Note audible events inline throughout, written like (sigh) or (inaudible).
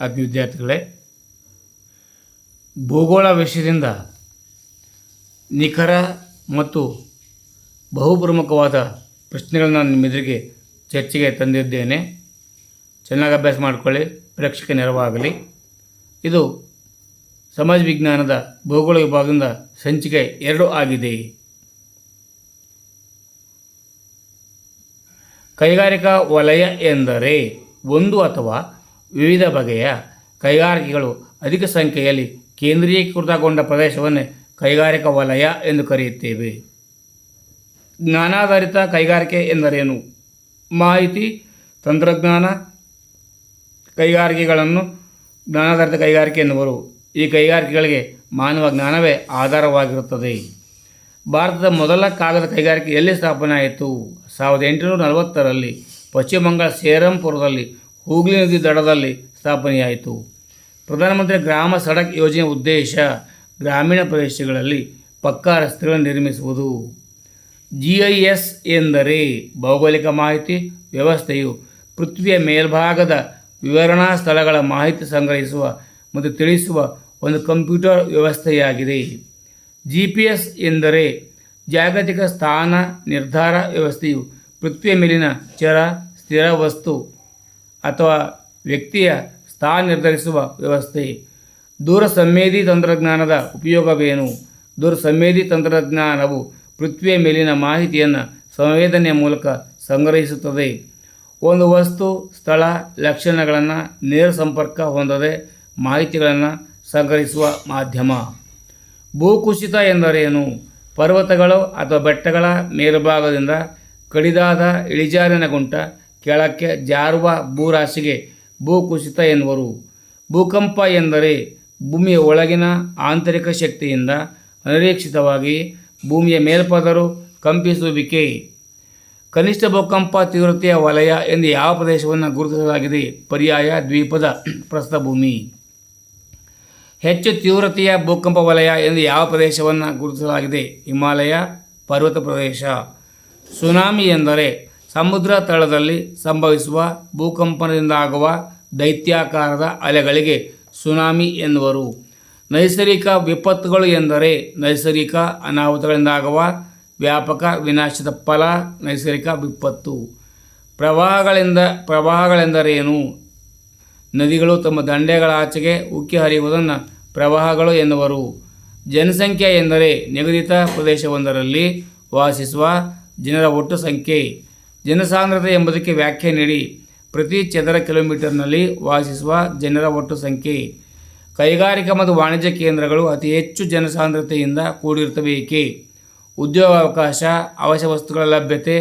ಆತ್ಮೀಯ ವಿದ್ಯಾರ್ಥಿಗಳೇ ಭೂಗೋಳ ವಿಷಯದಿಂದ ನಿಖರ ಮತ್ತು ಬಹುಪ್ರಮುಖವಾದ ಪ್ರಶ್ನೆಗಳನ್ನ ನಿಮ್ಮೆದುರಿಗೆ ಚರ್ಚೆಗೆ ತಂದಿದ್ದೇನೆ. ಚೆನ್ನಾಗಿ ಅಭ್ಯಾಸ ಮಾಡಿಕೊಳ್ಳಿ ಪ್ರೇಕ್ಷಕ ನೆರವಾಗಲಿ. ಇದು ಸಮಾಜ ವಿಜ್ಞಾನದ ಭೂಗೋಳ ವಿಭಾಗದಿಂದ ಸಂಚಿಕೆ ಎರಡು ಆಗಿದೆ. ಕೈಗಾರಿಕಾ ವಲಯ ಎಂದರೆ ಒಂದು ಅಥವಾ ವಿವಿಧ ಬಗೆಯ ಕೈಗಾರಿಕೆಗಳು ಅಧಿಕ ಸಂಖ್ಯೆಯಲ್ಲಿ ಕೇಂದ್ರೀಕೃತಗೊಂಡ ಪ್ರದೇಶವನ್ನು ಕೈಗಾರಿಕಾ ವಲಯ ಎಂದು ಕರೆಯುತ್ತೇವೆ. ಜ್ಞಾನಾಧಾರಿತ ಕೈಗಾರಿಕೆ ಎಂದರೇನು? ಮಾಹಿತಿ, ತಂತ್ರಜ್ಞಾನ, ಕೈಗಾರಿಕೆಗಳನ್ನು ಜ್ಞಾನಾಧಾರಿತ ಕೈಗಾರಿಕೆ ಎನ್ನುವರು. ಈ ಕೈಗಾರಿಕೆಗಳಿಗೆ ಮಾನವ ಜ್ಞಾನವೇ ಆಧಾರವಾಗಿರುತ್ತದೆ. ಭಾರತದ ಮೊದಲ ಕಾಗದ ಕೈಗಾರಿಕೆ ಎಲ್ಲಿ ಸ್ಥಾಪನೆ ಆಯಿತು ಸಾವಿರದ ಎಂಟುನೂರ ನಲವತ್ತರಲ್ಲಿ ಪಶ್ಚಿಮ ಬಂಗಾಳ ಸೇರಂಪುರದಲ್ಲಿ ಹೂಗ್ಲಿ ನದಿ ದಡದಲ್ಲಿ ಸ್ಥಾಪನೆಯಾಯಿತು. ಪ್ರಧಾನಮಂತ್ರಿ ಗ್ರಾಮ ಸಡಕ್ ಯೋಜನೆ ಉದ್ದೇಶ ಗ್ರಾಮೀಣ ಪ್ರದೇಶಗಳಲ್ಲಿ ಪಕ್ಕಾ ರಸ್ತೆಗಳನ್ನು ನಿರ್ಮಿಸುವುದು. ಜಿ ಐ ಎಸ್ ಎಂದರೆ ಭೌಗೋಳಿಕ ಮಾಹಿತಿ ವ್ಯವಸ್ಥೆಯು ಪೃಥ್ವಿಯ ಮೇಲ್ಭಾಗದ ವಿವರಣಾ ಸ್ಥಳಗಳ ಮಾಹಿತಿ ಸಂಗ್ರಹಿಸುವ ಮತ್ತು ತಿಳಿಸುವ ಒಂದು ಕಂಪ್ಯೂಟರ್ ವ್ಯವಸ್ಥೆಯಾಗಿದೆ. ಜಿ ಪಿ ಎಸ್ ಎಂದರೆ ಜಾಗತಿಕ ಸ್ಥಾನ ನಿರ್ಧಾರ ವ್ಯವಸ್ಥೆಯು ಪೃಥ್ವಿಯ ಮೇಲಿನ ಚರ, ಸ್ಥಿರ ವಸ್ತು ಅಥವಾ ವ್ಯಕ್ತಿಯ ಸ್ಥಾನ ನಿರ್ಧರಿಸುವ ವ್ಯವಸ್ಥೆ. ದೂರ ಸಂವೇದಿ ತಂತ್ರಜ್ಞಾನದ ಉಪಯೋಗವೇನು? ದೂರ ಸಂವೇದಿ ತಂತ್ರಜ್ಞಾನವು ಪೃಥ್ವಿಯ ಮೇಲಿನ ಮಾಹಿತಿಯನ್ನು ಸಂವೇದನೆಯ ಮೂಲಕ ಸಂಗ್ರಹಿಸುತ್ತದೆ. ಒಂದು ವಸ್ತು, ಸ್ಥಳ, ಲಕ್ಷಣಗಳನ್ನು ನೇರ ಸಂಪರ್ಕ ಹೊಂದದೆ ಮಾಹಿತಿಗಳನ್ನು ಸಂಗ್ರಹಿಸುವ ಮಾಧ್ಯಮ. ಭೂಕುಸಿತ ಎಂದರೇನು? ಪರ್ವತಗಳು ಅಥವಾ ಬೆಟ್ಟಗಳ ಮೇಲ್ಭಾಗದಿಂದ ಕಡಿದಾದ ಇಳಿಜಾರಿನ ಗುಂಟ ಕೆಳಕ್ಕೆ ಜಾರುವ ಭೂರಾಶಿಗೆ ಭೂಕುಸಿತ ಎನ್ನುವರು. ಭೂಕಂಪ ಎಂದರೆ ಭೂಮಿಯ ಒಳಗಿನ ಆಂತರಿಕ ಶಕ್ತಿಯಿಂದ ಅನಿರೀಕ್ಷಿತವಾಗಿ ಭೂಮಿಯ ಮೇಲ್ಪದರು ಕಂಪಿಸುವಿಕೆ. ಕನಿಷ್ಠ ಭೂಕಂಪ ತೀವ್ರತೆಯ ವಲಯ ಎಂದು ಯಾವ ಪ್ರದೇಶವನ್ನು ಗುರುತಿಸಲಾಗಿದೆ? ಪರ್ಯಾಯ ದ್ವೀಪದ ಪ್ರಸ್ಥಭೂಮಿ ಹೆಚ್ಚು ತೀವ್ರತೆಯ ಭೂಕಂಪ ವಲಯ ಎಂದು ಯಾವ ಪ್ರದೇಶವನ್ನು ಗುರುತಿಸಲಾಗಿದೆ? ಹಿಮಾಲಯ ಪರ್ವತ ಪ್ರದೇಶ. ಸುನಾಮಿ ಎಂದರೆ ಸಮುದ್ರ ತಳದಲ್ಲಿ ಸಂಭವಿಸುವ ಭೂಕಂಪನದಿಂದ ಆಗುವ ದೈತ್ಯಾಕಾರದ ಅಲೆಗಳಿಗೆ ಸುನಾಮಿ ಎನ್ನುವರು. ನೈಸರ್ಗಿಕ ವಿಪತ್ತುಗಳು ಎಂದರೆ ನೈಸರ್ಗಿಕ ಅನಾಹುತಗಳಿಂದಾಗುವ ವ್ಯಾಪಕ ವಿನಾಶದ ಫಲ, ನೈಸರ್ಗಿಕ ವಿಪತ್ತು. ಪ್ರವಾಹಗಳಿಂದ, ಪ್ರವಾಹಗಳೆಂದರೇನು? ನದಿಗಳು ತಮ್ಮ ದಂಡೆಗಳ ಆಚೆಗೆ ಉಕ್ಕಿ ಹರಿಯುವುದನ್ನು ಪ್ರವಾಹಗಳು ಎನ್ನುವರು. ಜನಸಂಖ್ಯೆ ಎಂದರೆ ನಿಗದಿತ ಪ್ರದೇಶವೊಂದರಲ್ಲಿ ವಾಸಿಸುವ ಜನರ ಒಟ್ಟು ಸಂಖ್ಯೆ. ಜನಸಾಂದ್ರತೆ ಎಂಬುದಕ್ಕೆ ವ್ಯಾಖ್ಯೆ ನೀಡಿ ಪ್ರತಿ ಚದರ ಕಿಲೋಮೀಟರ್ನಲ್ಲಿ ವಾಸಿಸುವ ಜನರ ಒಟ್ಟು ಸಂಖ್ಯೆ. ಕೈಗಾರಿಕಾ ಮತ್ತು ವಾಣಿಜ್ಯ ಕೇಂದ್ರಗಳು ಅತಿ ಹೆಚ್ಚು ಜನಸಾಂದ್ರತೆಯಿಂದ ಕೂಡಿರ್ತಬೇಕೆ ಉದ್ಯೋಗಾವಕಾಶ, ಅವಶ್ಯ ವಸ್ತುಗಳ ಲಭ್ಯತೆ,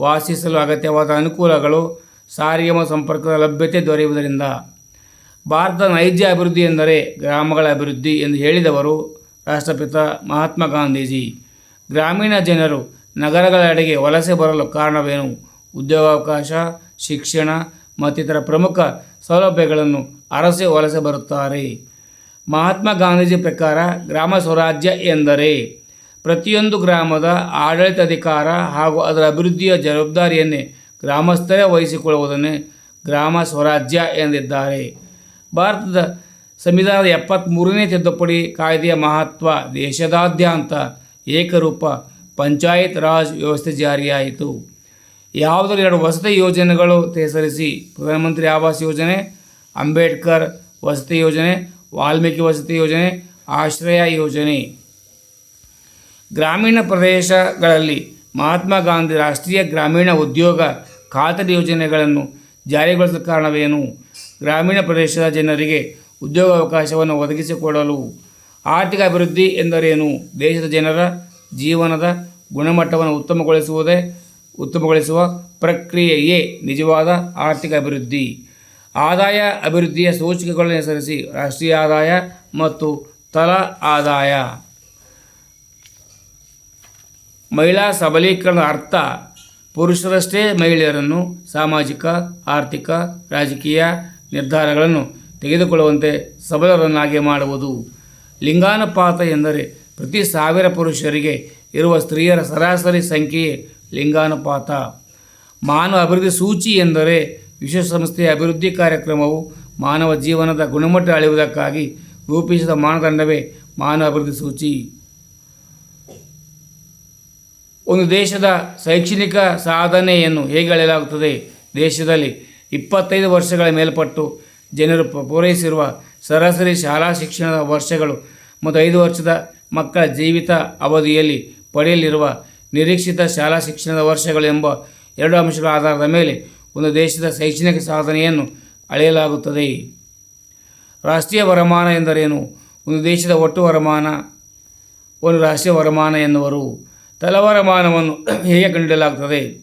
ವಾಸಿಸಲು ಅಗತ್ಯವಾದ ಅನುಕೂಲಗಳು, ಸಾರಿಗೆ ಮತ್ತು ಸಂಪರ್ಕದ ಲಭ್ಯತೆ ದೊರೆಯುವುದರಿಂದ. ಭಾರತದ ನೈಜ ಅಭಿವೃದ್ಧಿ ಎಂದರೆ ಗ್ರಾಮಗಳ ಅಭಿವೃದ್ಧಿ ಎಂದು ಹೇಳಿದವರು ರಾಷ್ಟ್ರಪಿತ ಮಹಾತ್ಮ ಗಾಂಧೀಜಿ. ಗ್ರಾಮೀಣ ಜನರು ನಗರಗಳೆಡೆಗೆ ವಲಸೆ ಬರಲು ಕಾರಣವೇನು? ಉದ್ಯೋಗಾವಕಾಶ, ಶಿಕ್ಷಣ ಮತ್ತಿತರ ಪ್ರಮುಖ ಸೌಲಭ್ಯಗಳನ್ನು ಅರಸಿ ವಲಸೆ ಬರುತ್ತಾರೆ. ಮಹಾತ್ಮ ಗಾಂಧೀಜಿ ಪ್ರಕಾರ ಗ್ರಾಮ ಸ್ವರಾಜ್ಯ ಎಂದರೆ ಪ್ರತಿಯೊಂದು ಗ್ರಾಮದ ಆಡಳಿತಾಧಿಕಾರ ಹಾಗೂ ಅದರ ಅಭಿವೃದ್ಧಿಯ ಜವಾಬ್ದಾರಿಯನ್ನೇ ಗ್ರಾಮಸ್ಥರೇ ವಹಿಸಿಕೊಳ್ಳುವುದನ್ನೇ ಗ್ರಾಮ ಸ್ವರಾಜ್ಯ ಎಂದಿದ್ದಾರೆ. ಭಾರತದ ಸಂವಿಧಾನದ ಎಪ್ಪತ್ತ್ಮೂರನೇ ತಿದ್ದುಪಡಿ ಕಾಯ್ದೆಯ ಮಹತ್ವ ದೇಶದಾದ್ಯಂತ ಏಕರೂಪ ಪಂಚಾಯತ್ ರಾಜ್ ವ್ಯವಸ್ಥೆ ಜಾರಿಯಾಯಿತು. ಯಾವುದರ ಎರಡು ವಸತಿ ಯೋಜನೆಗಳು ಹೆಸರಿಸಿ ಪ್ರಧಾನಮಂತ್ರಿ ಆವಾಸ್ ಯೋಜನೆ, ಅಂಬೇಡ್ಕರ್ ವಸತಿ ಯೋಜನೆ, ವಾಲ್ಮೀಕಿ ವಸತಿ ಯೋಜನೆ, ಆಶ್ರಯ ಯೋಜನೆ. ಗ್ರಾಮೀಣ ಪ್ರದೇಶಗಳಲ್ಲಿ ಮಹಾತ್ಮ ಗಾಂಧಿ ರಾಷ್ಟ್ರೀಯ ಗ್ರಾಮೀಣ ಉದ್ಯೋಗ ಖಾತರಿ ಯೋಜನೆಗಳನ್ನು ಜಾರಿಗೊಳಿಸಲು ಕಾರಣವೇನು? ಗ್ರಾಮೀಣ ಪ್ರದೇಶದ ಜನರಿಗೆ ಉದ್ಯೋಗಾವಕಾಶವನ್ನು ಒದಗಿಸಿಕೊಡಲು ಆರ್ಥಿಕ ಅಭಿವೃದ್ಧಿ ಎಂದರೇನು? ದೇಶದ ಜನರ ಜೀವನದ ಗುಣಮಟ್ಟವನ್ನು ಉತ್ತಮಗೊಳಿಸುವುದೇ, ಉತ್ತಮಗೊಳಿಸುವ ಪ್ರಕ್ರಿಯೆಯೇ ನಿಜವಾದ ಆರ್ಥಿಕ ಅಭಿವೃದ್ಧಿ. ಆದಾಯ ಅಭಿವೃದ್ಧಿಯ ಸೂಚಿಕೆಗಳನ್ನು ಹೆಸರಿಸಿ ರಾಷ್ಟ್ರೀಯ ಆದಾಯ ಮತ್ತು ತಲ ಆದಾಯ. ಮಹಿಳಾ ಸಬಲೀಕರಣದ ಅರ್ಥ, ಪುರುಷರಷ್ಟೇ ಮಹಿಳೆಯರನ್ನು ಸಾಮಾಜಿಕ, ಆರ್ಥಿಕ, ರಾಜಕೀಯ ನಿರ್ಧಾರಗಳನ್ನು ತೆಗೆದುಕೊಳ್ಳುವಂತೆ ಸಬಲರನ್ನಾಗಿ ಮಾಡುವುದು. ಲಿಂಗಾನುಪಾತ ಎಂದರೆ ಪ್ರತಿ ಸಾವಿರ ಪುರುಷರಿಗೆ ಇರುವ ಸ್ತ್ರೀಯರ ಸರಾಸರಿ ಸಂಖ್ಯೆಯೇ ಲಿಂಗಾನುಪಾತ. ಮಾನವ ಅಭಿವೃದ್ಧಿ ಸೂಚಿ ಎಂದರೆ ವಿಶ್ವಸಂಸ್ಥೆಯ ಅಭಿವೃದ್ಧಿ ಕಾರ್ಯಕ್ರಮವು ಮಾನವ ಜೀವನದ ಗುಣಮಟ್ಟ ಅಳೆಯುವುದಕ್ಕಾಗಿ ರೂಪಿಸಿದ ಮಾನದಂಡವೇ ಮಾನವ ಅಭಿವೃದ್ಧಿ ಸೂಚಿ. ಒಂದು ದೇಶದ ಶೈಕ್ಷಣಿಕ ಸಾಧನೆಯನ್ನು ಹೇಗೆ ಅಳೆಯಲಾಗುತ್ತದೆ? ದೇಶದಲ್ಲಿ ಇಪ್ಪತ್ತೈದು ವರ್ಷಗಳ ಮೇಲ್ಪಟ್ಟು ಜನರು ಪೂರೈಸಿರುವ ಸರಾಸರಿ ಶಾಲಾ ಶಿಕ್ಷಣದ ವರ್ಷಗಳು ಮತ್ತು ಐದು ವರ್ಷದ ಮಕ್ಕಳ ಜೀವಿತ ಅವಧಿಯಲ್ಲಿ ಪಡೆಯಲಿರುವ ನಿರೀಕ್ಷಿತ ಶಾಲಾ ಶಿಕ್ಷಣದ ವರ್ಷಗಳು ಎಂಬ ಎರಡು ಅಂಶಗಳ ಆಧಾರದ ಮೇಲೆ ಒಂದು ದೇಶದ ಶೈಕ್ಷಣಿಕ ಸಾಧನೆಯನ್ನು ಅಳೆಯಲಾಗುತ್ತದೆ. ರಾಷ್ಟ್ರೀಯ ವರಮಾನ ಎಂದರೇನು? ಒಂದು ದೇಶದ ಒಟ್ಟು ವರಮಾನ, ಒಂದು ರಾಷ್ಟ್ರೀಯ ವರಮಾನ ಎನ್ನುವರು. ತಲವರಮಾನವನ್ನು (clears throat) ಹೇಗೆ ಕಂಡಿಡಲಾಗುತ್ತದೆ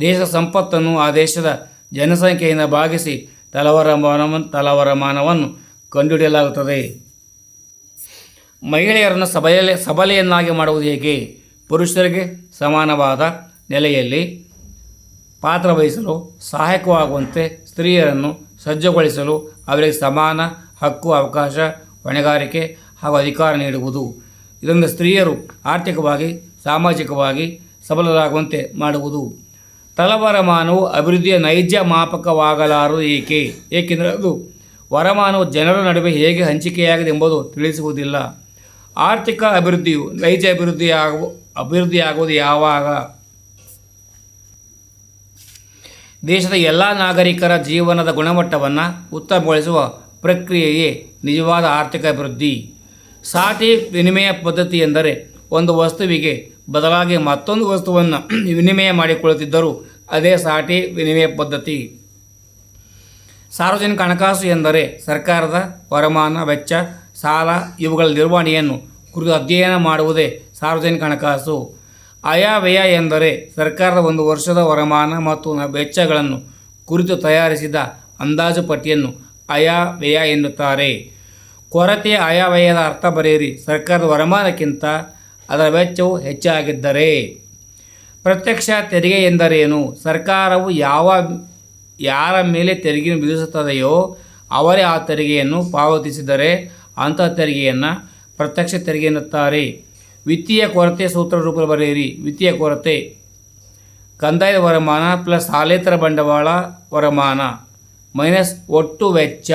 ದೇಶದ ಸಂಪತ್ತನ್ನು ಆ ದೇಶದ ಜನಸಂಖ್ಯೆಯಿಂದ ಭಾಗಿಸಿ ತಲವರಮಾನವನ್ನು ತಲವರಮಾನವನ್ನು ಕಂಡುಹಿಡಿಯಲಾಗುತ್ತದೆ. ಮಹಿಳೆಯರನ್ನು ಸಬಲೆ, ಸಬಲೆಯನ್ನಾಗಿ ಮಾಡುವುದು ಹೇಗೆ? ಪುರುಷರಿಗೆ ಸಮಾನವಾದ ನೆಲೆಯಲ್ಲಿ ಪಾತ್ರ ವಹಿಸಲು ಸಹಾಯಕವಾಗುವಂತೆ ಸ್ತ್ರೀಯರನ್ನು ಸಜ್ಜುಗೊಳಿಸಲು ಅವರಿಗೆ ಸಮಾನ ಹಕ್ಕು, ಅವಕಾಶ, ಹೊಣೆಗಾರಿಕೆ ಹಾಗೂ ಅಧಿಕಾರ ನೀಡುವುದು. ಇದರಿಂದ ಸ್ತ್ರೀಯರು ಆರ್ಥಿಕವಾಗಿ, ಸಾಮಾಜಿಕವಾಗಿ ಸಬಲರಾಗುವಂತೆ ಮಾಡುವುದು. ತಲವರಮಾನವು ಅಭಿವೃದ್ಧಿಯ ನೈಜ ಮಾಪಕವಾಗಲಾರು ಏಕೆ? ಏಕೆಂದರೆ ಅದು ವರಮಾನವು ಜನರ ನಡುವೆ ಹೇಗೆ ಹಂಚಿಕೆಯಾಗಿದೆ ಎಂಬುದು ತಿಳಿಸುವುದಿಲ್ಲ. ಆರ್ಥಿಕ ಅಭಿವೃದ್ಧಿಯು, ನೈಜ ಅಭಿವೃದ್ಧಿಯಾಗು ಅಭಿವೃದ್ಧಿ ಆಗುವುದು ಯಾವಾಗ? ದೇಶದ ಎಲ್ಲ ನಾಗರಿಕರ ಜೀವನದ ಗುಣಮಟ್ಟವನ್ನು ಉತ್ತಮಗೊಳಿಸುವ ಪ್ರಕ್ರಿಯೆಯೇ ನಿಜವಾದ ಆರ್ಥಿಕ ಅಭಿವೃದ್ಧಿ. ಸಾಟಿ ವಿನಿಮಯ ಪದ್ಧತಿ ಎಂದರೆ ಒಂದು ವಸ್ತುವಿಗೆ ಬದಲಾಗಿ ಮತ್ತೊಂದು ವಸ್ತುವನ್ನು (clears throat) ವಿನಿಮಯ ಮಾಡಿಕೊಳ್ಳುತ್ತಿದ್ದರೂ ಅದೇ ಸಾಟಿ ವಿನಿಮಯ ಪದ್ಧತಿ. ಸಾರ್ವಜನಿಕ ಹಣಕಾಸು ಎಂದರೆ ಸರ್ಕಾರದ ವರಮಾನ ವೆಚ್ಚ ಸಾಲ ಇವುಗಳ ನಿರ್ವಹಣೆಯನ್ನು ಕುರಿತು ಅಧ್ಯಯನ ಮಾಡುವುದೇ ಸಾರ್ವಜನಿಕ ಹಣಕಾಸು. ಆಯವ್ಯಯ ಎಂದರೆ ಸರ್ಕಾರದ ಒಂದು ವರ್ಷದ ವರಮಾನ ಮತ್ತು ವೆಚ್ಚಗಳನ್ನು ಕುರಿತು ತಯಾರಿಸಿದ ಅಂದಾಜು ಪಟ್ಟಿಯನ್ನು ಆಯವ್ಯಯ ಎನ್ನುತ್ತಾರೆ. ಕೊರತೆಯ ಆಯವ್ಯಯದ ಅರ್ಥ ಬರೆಯಿರಿ. ಸರ್ಕಾರದ ವರಮಾನಕ್ಕಿಂತ ಅದರ ವೆಚ್ಚವು ಹೆಚ್ಚಾಗಿದ್ದರೆ. ಪ್ರತ್ಯಕ್ಷ ತೆರಿಗೆ ಎಂದರೇನು? ಸರ್ಕಾರವು ಯಾವ, ಯಾರ ಮೇಲೆ ತೆರಿಗೆಯನ್ನು ವಿಧಿಸುತ್ತದೆಯೋ ಅವರೇ ಆ ತೆರಿಗೆಯನ್ನು ಪಾವತಿಸಿದರೆ ಅಂತಹ ತೆರಿಗೆಯನ್ನು ಪ್ರತ್ಯಕ್ಷ ತೆರಿಗೆ ಎನ್ನುತ್ತಾರೆ. ವಿತ್ತೀಯ ಕೊರತೆ ಸೂತ್ರ ರೂಪದಲ್ಲಿ ಬರೆಯಿರಿ. ವಿತ್ತೀಯ ಕೊರತೆ. ಕಂದಾಯದ ವರಮಾನ ಪ್ಲಸ್ ಸಾಲೇತರ ಬಂಡವಾಳ ವರಮಾನ ಮೈನಸ್ ಒಟ್ಟು ವೆಚ್ಚ.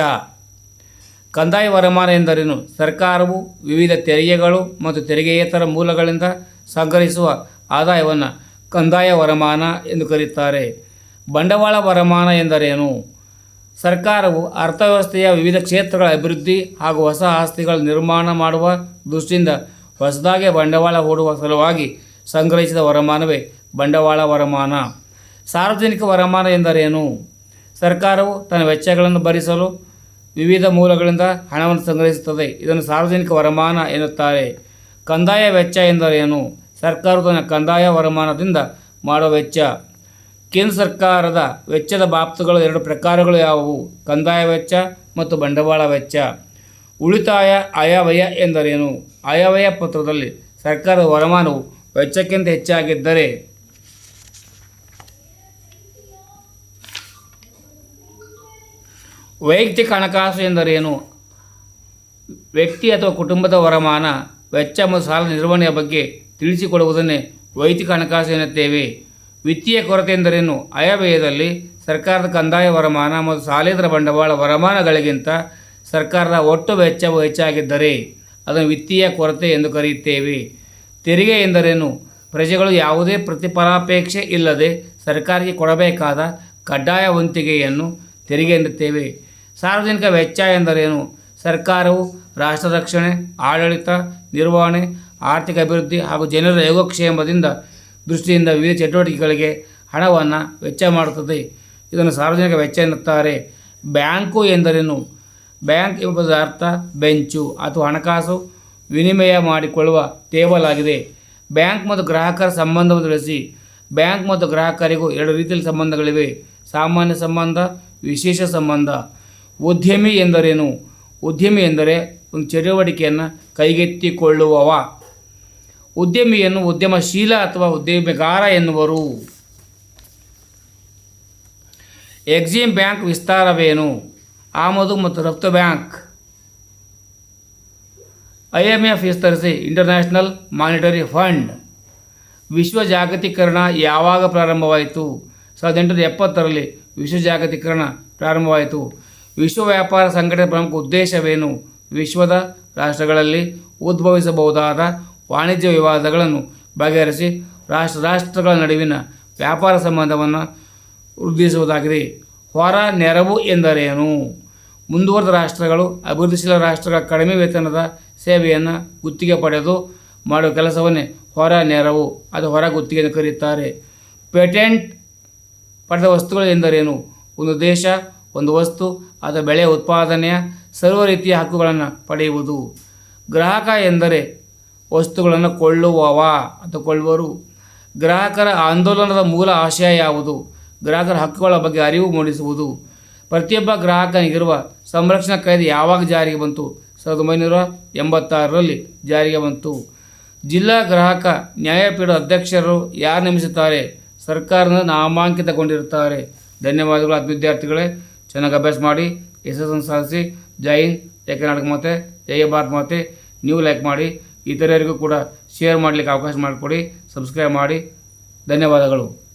ಕಂದಾಯ ವರಮಾನ ಎಂದರೇನು? ಸರ್ಕಾರವು ವಿವಿಧ ತೆರಿಗೆಗಳು ಮತ್ತು ತೆರಿಗೆಯೇತರ ಮೂಲಗಳಿಂದ ಸಂಗ್ರಹಿಸುವ ಆದಾಯವನ್ನು ಕಂದಾಯ ವರಮಾನ ಎಂದು ಕರೆಯುತ್ತಾರೆ ಬಂಡವಾಳ ವರಮಾನ ಎಂದರೇನು? ಸರ್ಕಾರವು ಅರ್ಥವ್ಯವಸ್ಥೆಯ ವಿವಿಧ ಕ್ಷೇತ್ರಗಳ ಅಭಿವೃದ್ಧಿ ಹಾಗೂ ಹೊಸ ಆಸ್ತಿಗಳ ನಿರ್ಮಾಣ ಮಾಡುವ ದೃಷ್ಟಿಯಿಂದ ಹೊಸದಾಗಿ ಬಂಡವಾಳ ಹೂಡುವ ಸಲುವಾಗಿ ಸಂಗ್ರಹಿಸಿದ ವರಮಾನವೇ ಬಂಡವಾಳ ವರಮಾನ. ಸಾರ್ವಜನಿಕ ವರಮಾನ ಎಂದರೇನು? ಸರ್ಕಾರವು ತನ್ನ ವೆಚ್ಚಗಳನ್ನು ಭರಿಸಲು ವಿವಿಧ ಮೂಲಗಳಿಂದ ಹಣವನ್ನು ಸಂಗ್ರಹಿಸುತ್ತದೆ. ಇದನ್ನು ಸಾರ್ವಜನಿಕ ವರಮಾನ ಎನ್ನುತ್ತಾರೆ. ಕಂದಾಯ ವೆಚ್ಚ ಎಂದರೇನು? ಸರ್ಕಾರವು ತನ್ನ ಕಂದಾಯ ವರಮಾನದಿಂದ ಮಾಡುವ ವೆಚ್ಚ. ಕೇಂದ್ರ ಸರ್ಕಾರದ ವೆಚ್ಚದ ಬಾಬ್ತುಗಳು ಎರಡು ಪ್ರಕಾರಗಳು ಯಾವುವು? ಕಂದಾಯ ವೆಚ್ಚ ಮತ್ತು ಬಂಡವಾಳ ವೆಚ್ಚ. ಉಳಿತಾಯ, ಆಯವ್ಯಯ ಎಂದರೇನು? ಆಯವ್ಯಯ ಪತ್ರದಲ್ಲಿ ಸರ್ಕಾರದ ವರಮಾನವು ವೆಚ್ಚಕ್ಕಿಂತ ಹೆಚ್ಚಾಗಿದ್ದರೆ ವೈಯಕ್ತಿಕ ಹಣಕಾಸು ಎಂದರೇನು? ವ್ಯಕ್ತಿ ಅಥವಾ ಕುಟುಂಬದ ವರಮಾನ ವೆಚ್ಚ ಮತ್ತು ಸಾಲ ನಿರ್ವಹಣೆಯ ಬಗ್ಗೆ ತಿಳಿಸಿಕೊಡುವುದನ್ನೇ ವೈಯಕ್ತಿಕ ಹಣಕಾಸು ಎನ್ನುತ್ತೇವೆ. ವಿತ್ತೀಯ ಕೊರತೆ ಎಂದರೇನು? ಆಯವ್ಯಯದಲ್ಲಿ ಸರ್ಕಾರದ ಕಂದಾಯ ವರಮಾನ ಮತ್ತು ಸಾಲೇತರ ಬಂಡವಾಳ ವರಮಾನಗಳಿಗಿಂತ ಸರ್ಕಾರದ ಒಟ್ಟು ವೆಚ್ಚವು ಹೆಚ್ಚಾಗಿದ್ದರೆ ಅದನ್ನು ವಿತ್ತೀಯ ಕೊರತೆ ಎಂದು ಕರೆಯುತ್ತೇವೆ. ತೆರಿಗೆ ಎಂದರೇನು? ಪ್ರಜೆಗಳು ಯಾವುದೇ ಪ್ರತಿಫಲಾಪೇಕ್ಷೆ ಇಲ್ಲದೆ ಸರ್ಕಾರಕ್ಕೆ ಕೊಡಬೇಕಾದ ಕಡ್ಡಾಯ ವಂತಿಗೆಯನ್ನು ತೆರಿಗೆ ಎನ್ನುತ್ತೇವೆ. ಸಾರ್ವಜನಿಕ ವೆಚ್ಚ ಎಂದರೇನು? ಸರ್ಕಾರವು ರಾಷ್ಟ್ರ ರಕ್ಷಣೆ, ಆಡಳಿತ, ನಿರ್ವಹಣೆ, ಆರ್ಥಿಕ ಅಭಿವೃದ್ಧಿ ಹಾಗೂ ಜನರ ಯೋಗಕ್ಷೇಮದಿಂದ ದೃಷ್ಟಿಯಿಂದ ವಿವಿಧ ಚಟುವಟಿಕೆಗಳಿಗೆ ಹಣವನ್ನು ವೆಚ್ಚ ಮಾಡುತ್ತದೆ. ಇದನ್ನು ಸಾರ್ವಜನಿಕ ವೆಚ್ಚ ಎನ್ನುತ್ತಾರೆ. ಬ್ಯಾಂಕು ಎಂದರೇನು? ಬ್ಯಾಂಕ್ ಎಂಬುದರ ಅರ್ಥ ಬೆಂಚು ಅಥವಾ ಹಣಕಾಸು ವಿನಿಮಯ ಮಾಡಿಕೊಳ್ಳುವ ಟೇಬಲ್ ಆಗಿದೆ. ಬ್ಯಾಂಕ್ ಮತ್ತು ಗ್ರಾಹಕರ ಸಂಬಂಧವನ್ನು ತಿಳಿಸಿ. ಬ್ಯಾಂಕ್ ಮತ್ತು ಗ್ರಾಹಕರಿಗೂ ಎರಡು ರೀತಿಯಲ್ಲಿ ಸಂಬಂಧಗಳಿವೆ. ಸಾಮಾನ್ಯ ಸಂಬಂಧ, ವಿಶೇಷ ಸಂಬಂಧ. ಉದ್ಯಮಿ ಎಂದರೇನು? ಉದ್ಯಮಿ ಎಂದರೆ ಒಂದು ಚಟುವಟಿಕೆಯನ್ನು ಕೈಗೆತ್ತಿಕೊಳ್ಳುವವ. ಉದ್ಯಮಿಯನ್ನು ಉದ್ಯಮಶೀಲ ಅಥವಾ ಉದ್ಯಮಿಗಾರ ಎನ್ನುವರು. ಎಕ್ಸಿಮ್ ಬ್ಯಾಂಕ್ ವಿಸ್ತಾರವೇನು? ಆಮದು ಮತ್ತು ರಫ್ತು ಬ್ಯಾಂಕ್. ಐ ಎಂ ಎಫ್ ವಿಸ್ತರಿಸಿ, ಇಂಟರ್ನ್ಯಾಷನಲ್ ಮಾನಿಟರಿ ಫಂಡ್. ವಿಶ್ವ ಜಾಗತೀಕರಣ ಯಾವಾಗ ಪ್ರಾರಂಭವಾಯಿತು? ಸಾವಿರದ ಎಂಟುನೂರ ಎಪ್ಪತ್ತರಲ್ಲಿ ವಿಶ್ವ ಜಾಗತೀಕರಣ ಪ್ರಾರಂಭವಾಯಿತು. ವಿಶ್ವ ವ್ಯಾಪಾರ ಸಂಘಟನೆ ಪ್ರಮುಖ ಉದ್ದೇಶವೇನು? ವಿಶ್ವದ ರಾಷ್ಟ್ರಗಳಲ್ಲಿ ಉದ್ಭವಿಸಬಹುದಾದ ವಾಣಿಜ್ಯ ವಿವಾದಗಳನ್ನು ಬಗೆಹರಿಸಿ ರಾಷ್ಟ್ರ ರಾಷ್ಟ್ರಗಳ ನಡುವಿನ ವ್ಯಾಪಾರ ಸಂಬಂಧವನ್ನು ವೃದ್ಧಿಸುವುದಾಗಿದೆ. ಹೊರ ನೆರವು ಎಂದರೇನು? ಮುಂದುವರೆದ ರಾಷ್ಟ್ರಗಳು ಅಭಿವೃದ್ಧಿಶೀಲ ರಾಷ್ಟ್ರಗಳ ಕಡಿಮೆ ವೇತನದ ಸೇವೆಯನ್ನು ಗುತ್ತಿಗೆ ಪಡೆದು ಮಾಡುವ ಕೆಲಸವನ್ನೇ ಹೊರ ನೆರವು, ಅದು ಹೊರ ಗುತ್ತಿಗೆ ಎಂದು ಕರೆಯುತ್ತಾರೆ. ಪೇಟೆಂಟ್ ಪಡೆದ ವಸ್ತುಗಳು ಎಂದರೇನು? ಒಂದು ದೇಶ, ಒಂದು ವಸ್ತು ಅದರ ಬೆಳೆ ಉತ್ಪಾದನೆಯ ಸರ್ವ ರೀತಿಯ ಹಕ್ಕುಗಳನ್ನು ಪಡೆಯುವುದು. ಗ್ರಾಹಕ ಎಂದರೆ ವಸ್ತುಗಳನ್ನು ಕೊಳ್ಳುವವ ಅಂತ ಕೊಳ್ಳುವರು. ಗ್ರಾಹಕರ ಆಂದೋಲನದ ಮೂಲ ಆಶಯ ಯಾವುದು? ಗ್ರಾಹಕರ ಹಕ್ಕುಗಳ ಬಗ್ಗೆ ಅರಿವು ಮೂಡಿಸುವುದು. ಪ್ರತಿಯೊಬ್ಬ ಗ್ರಾಹಕನಿಗಿರುವ ಸಂರಕ್ಷಣಾ ಕಾಯ್ದೆ ಯಾವಾಗ ಜಾರಿಗೆ ಬಂತು? ಸಾವಿರದ ಒಂಬೈನೂರ ಎಂಬತ್ತಾರರಲ್ಲಿ ಜಾರಿಗೆ ಬಂತು. ಜಿಲ್ಲಾ ಗ್ರಾಹಕ ನ್ಯಾಯಪೀಠ ಅಧ್ಯಕ್ಷರು ಯಾರು ನೇಮಿಸುತ್ತಾರೆ? ಸರ್ಕಾರದ ನಾಮಾಂಕಿತಗೊಂಡಿರುತ್ತಾರೆ. ಧನ್ಯವಾದಗಳು ಅದು ವಿದ್ಯಾರ್ಥಿಗಳೇ. ಚೆನ್ನಾಗಿ ಅಭ್ಯಾಸ ಮಾಡಿ ಯಶಸ್ಸನ್ನು ಸಾಧಿಸಿ ಜೈ ಹಿಂದ್ ಜೈ ಕರ್ನಾಟಕ ಮಾತೆ, ಜೈ ಭಾರತ್ ಮಾತೆ. ನೀವು ಲೈಕ್ ಮಾಡಿ ಇತರರಿಗೂ ಕೂಡ ಶೇರ್ ಮಾಡಲಿಕ್ಕೆ ಅವಕಾಶ ಮಾಡಿಕೊಡಿ ಸಬ್ಸ್ಕ್ರೈಬ್ ಮಾಡಿ. ಧನ್ಯವಾದಗಳು.